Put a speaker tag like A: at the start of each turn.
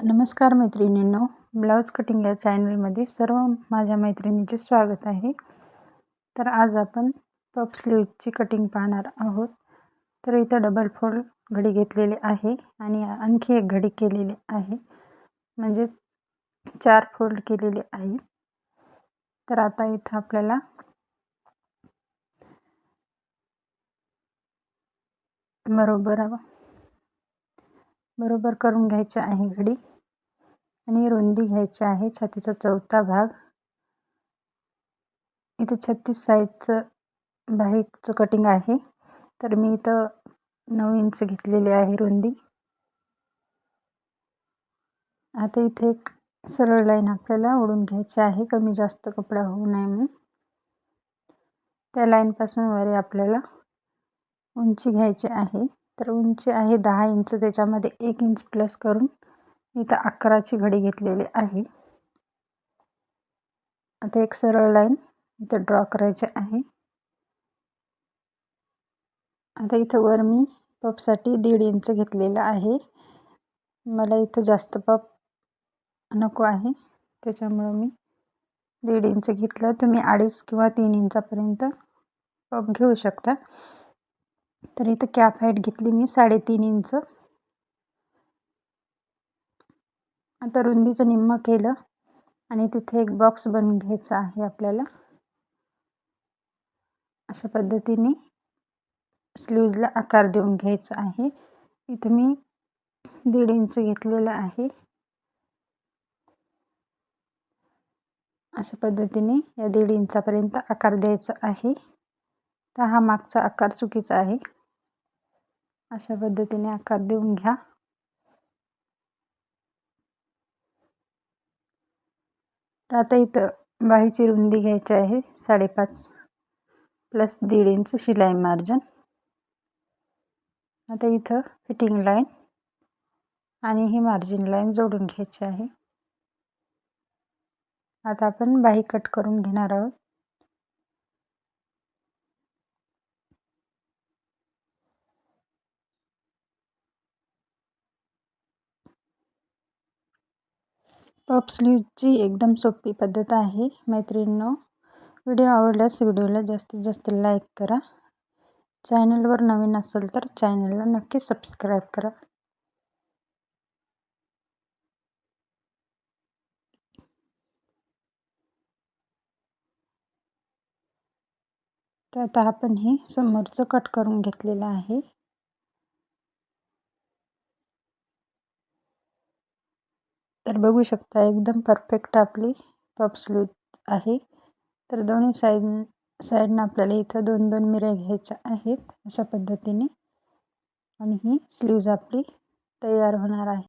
A: नमस्कार मैत्रिणींनो blouse cutting या चॅनलमध्ये सर्व माझ्या मैत्रिणींचे स्वागत आहे. तर आज आपण पप स्लीवची कटिंग पाहणार आहोत. तर इथं डबल फोल्ड घडी घेतलेली आहे आणि आणखी एक घडी केलेली आहे. म्हणजेच चार फोल्ड केलेले आहे. तर आता इथं आपल्याला बरोबर बरोबर करून घ्यायची आहे घडी आणि रुंदी घ्यायची आहे. छातीचा चौथा भाग. इथं छत्तीस साईजचं बाहेरचं कटिंग आहे. तर मी इथं नऊ इंच घेतलेली आहे रुंदी. आता इथे एक सरळ लाईन आपल्याला ओढून घ्यायची आहे. कमी जास्त कपडा होऊ नये म्हणून. त्या लाईनपासून वरे आपल्याला उंची घ्यायची आहे. तर उंची आहे दहा इंच. त्याच्यामध्ये एक इंच प्लस करून मी इथं अकराची घडी घेतलेली आहे. आता एक सरळ लाईन इथं ड्रॉ करायची आहे. आता इथं वर मी पपसाठी दीड इंच घेतलेलं आहे. मला इथं जास्त पप नको आहे. त्याच्यामुळं मी दीड इंच घेतलं. तुम्ही अडीच किंवा तीन इंचापर्यंत पप घेऊ शकता. तर इथं कॅप हाईट घेतली मी साडेतीन इंच. आता रुंदीचं निम्म केलं आणि तिथे एक बॉक्स बनवून घ्यायचा आहे आपल्याला. अशा पद्धतीने स्लीवजला आकार देऊन घ्यायचा आहे. इथं मी दीड इंच घेतलेलं आहे. अशा पद्धतीने या दीड इंचापर्यंत आकार द्यायचा आहे. तर हा मागचा आकार चुकीचा आहे. अशा पद्धतीने आकार देऊन घ्या. आता इथं बाहीची रुंदी घ्यायची आहे साडेपाच प्लस दीड इंच शिलाई मार्जिन आता इथं फिटिंग लाईन आणि ही मार्जिन लाईन जोडून घ्यायची आहे. आता आपण बाही कट करून घेणार आहोत. पप स्लीवची एकदम सोपी पद्धत आहे मैत्रिणींनो. व्हिडिओ आवडल्यास व्हिडिओला जास्तीत जास्त लाईक करा. चॅनलवर नवीन असेल तर चॅनलला नक्की सबस्क्राईब करा. तर आता आपण हे समोरचं कट करून घेतलेलं आहे. तर बघू शकता एकदम परफेक्ट आपली पप स्लीव आहे. तर दोन्ही साईड साईडनं आपल्याला इथं दोन दोन मिऱ्या घ्यायच्या आहेत अशा पद्धतीने. आणि ही स्लीव्ज आपली तयार होणार आहे.